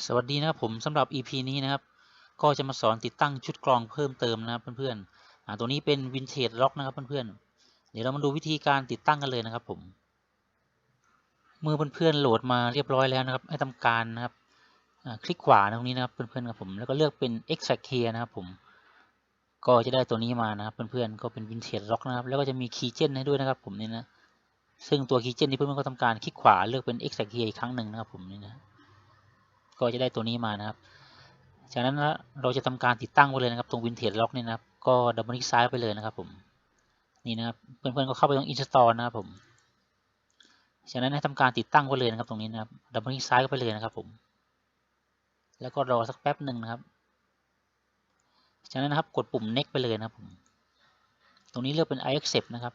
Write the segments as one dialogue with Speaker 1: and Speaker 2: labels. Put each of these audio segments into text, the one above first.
Speaker 1: สวัสดีนะครับผมสำหรับ EP นี้นะครับ ก็จะมาสอนติดตั้งชุดกรองเพิ่มเติมนะครับเพื่อนๆอตัวนี้เป็น Vintage Lock นะครับเพื่อนๆเดี๋ยวเรามาดูวิธีการติดตั้งกันเลยนะครับผม เมื่อเพื่อนๆโหลดมาเรียบร้อยแล้วนะครับให้ทำการนะครับคลิกขวาตรงนี้นะครับเพื่อนๆครับผมแล้วก็เลือกเป็น Extract Key นะครับผม ก็จะได้ตัวนี้มานะครับเพื่อนๆก็เป็น Vintage Lock นะครับแล้วก็จะมี Keygen ให้ด้วยนะครับผมนี่นะซึ่งตัว Keygen ที่เพื่อนๆก็ทำการคลิกขวาเลือกเป็น Extract Key อีกครั้งหนึ่งนะครับผมนี่นะ ก็จะได้ตัวนี้มานะครับ จากนั้นเราจะทำการติดตั้งไว้เลยนะครับตรง Vintage Lock นี่นะครับ ก็ดับเบิลคลิกซ้ายไปเลยนะครับผมนี่นะครับเพื่อนๆก็เข้าไปตรง Install นะครับผมจากนั้นให้ทำการติดตั้งไว้เลยนะครับตรงนี้นะครับดับเบิลคลิกซ้ายไปเลยนะครับผมแล้วก็รอสักแป๊บหนึ่งนะครับ จากนั้นนะครับกดปุ่ม next ไปเลยนะครับผมตรงนี้เลือกเป็น I accept นะครับ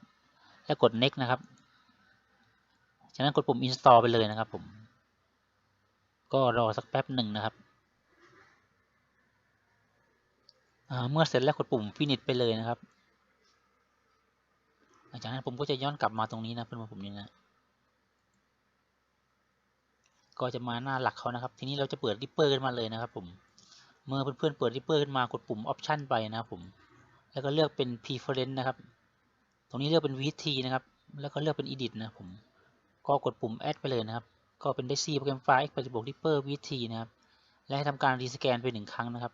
Speaker 1: แล้วกด next นะครับ จากนั้นกดปุ่ม install ไปเลยนะครับผม ก็รอสักแป๊บหนึ่งนะครับ เมื่อเสร็จแล้วกดปุ่ม finish ไปเลยนะครับ หลังจากนั้นผมก็จะย้อนกลับมาตรงนี้นะเพื่อนๆผมนี่นะ ก็จะมาหน้าหลักเขานะครับ ทีนี้เราจะเปิด Ripper ขึ้นมาเลยนะครับผม เมื่อเพื่อนๆเปิด Ripper ขึ้นมากดปุ่ม Option ไปนะครับผม แล้วก็เลือกเป็น Preference นะครับ ตรงนี้เลือกเป็น VT นะครับ แล้วก็เลือกเป็น Edit นะผม ก็กดปุ่ม Add ไปเลยนะครับ ก็เป็น Daisy โปรแกรมไฟล์ x 8 6 Ripper VT นะครับ และให้ทำการรีสแกนไปหนึ่งครั้งนะครับ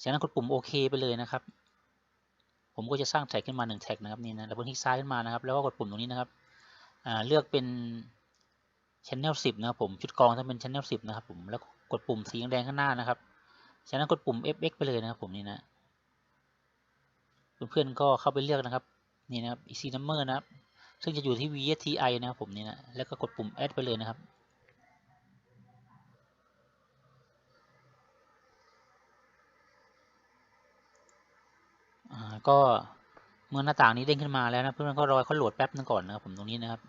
Speaker 1: จากนั้นกดปุ่มโอเคไปเลยนะครับ ผมก็จะสร้างแท็กขึ้นมาหนึ่งแท็กนะครับนี่นะดับเบิลคลิกซ้ายขึ้นมานะครับ แล้วก็กดปุ่มตรงนี้นะครับเลือกเป็น Channel 10 นะครับผม ชุดกรองถ้าเป็น Channel 10 นะครับผม แล้วกดปุ่มสีแดงข้างหน้านะครับ จากนั้นกดปุ่ม FX ไปเลยนะครับผมนี่นะ เพื่อนๆก็เข้าไปเลือกนะครับ นี่นะครับ EC number นะครับ ซึ่งจะอยู่ที่ VSTI นะครับผมนี่นะ แล้วก็กดปุ่ม add ไปเลยนะครับ ก็เมื่อหน้าต่างนี้เด้งขึ้นมาแล้วนะเพื่อนๆก็รอเขาโหลดแป๊บนึงก่อนนะครับผมตรงนี้นะครับ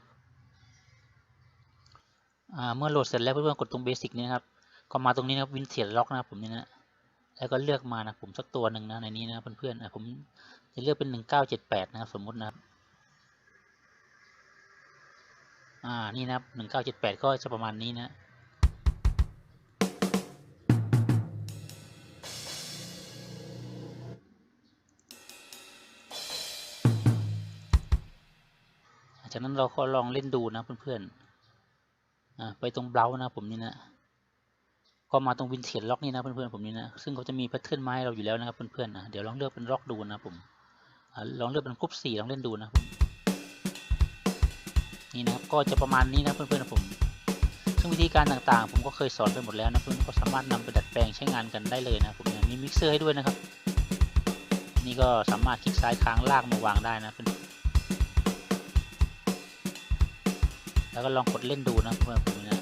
Speaker 1: เมื่อโหลดเสร็จแล้วเพื่อนๆกดตรงเบสิกนี้นะครับ ก็มาตรงนี้นะครับวินเทจล็อกนะครับผมนี่นะแล้วก็เลือกมานะผมสักตัวหนึ่งนะในนี้นะเพื่อนๆผมจะเลือกเป็นหนึ่งเก้าเจ็ดแปดนะครับสมมตินะครับ อ่า นี่นะครับหนึ่งเก้าเจ็ดแปดก็จะประมาณนี้นะจากนั้นเราก็ลองเล่นดูนะเพื่อนๆไปตรงเบราว์นะผมนี่นะ ก็มาตรงวินเทจล็อกนี่นะเพื่อนๆผมนี่นะ ซึ่งเขาจะมีแพทเทิร์นมาให้เราอยู่แล้วนะครับเพื่อนๆนะ เดี๋ยวลองเลือกเป็นล็อกดูนะผม ลองเลือกเป็นกรุ๊ปสี่ลองเล่นดูนะผม นี่นะครับก็จะประมาณนี้นะเพื่อนๆนะผมซึ่งวิธีการต่างๆ ผมก็เคยสอนไปหมดแล้วนะเพื่อนก็สามารถนำไปดัดแปลงใช้งานกันได้เลยนะผมมีมิกเซอร์ให้ด้วยนะครับ นี่ก็สามารถคลิกซ้ายค้างลากมาวางได้นะเพื่อนแล้วก็ลองกดเล่นดูนะเพื่อนผมนะ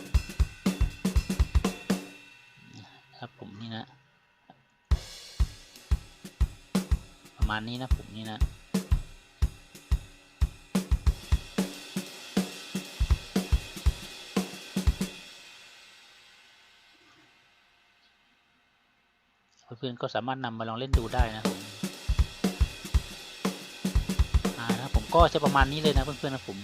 Speaker 1: ครับผมนี่นะ ประมาณนี้นะผมนี่นะ เพื่อนก็สามารถนำมาลองเล่นดูได้นะผมอ่านะผมก็จะประมาณนี้เลยนะเพื่อนๆนะผม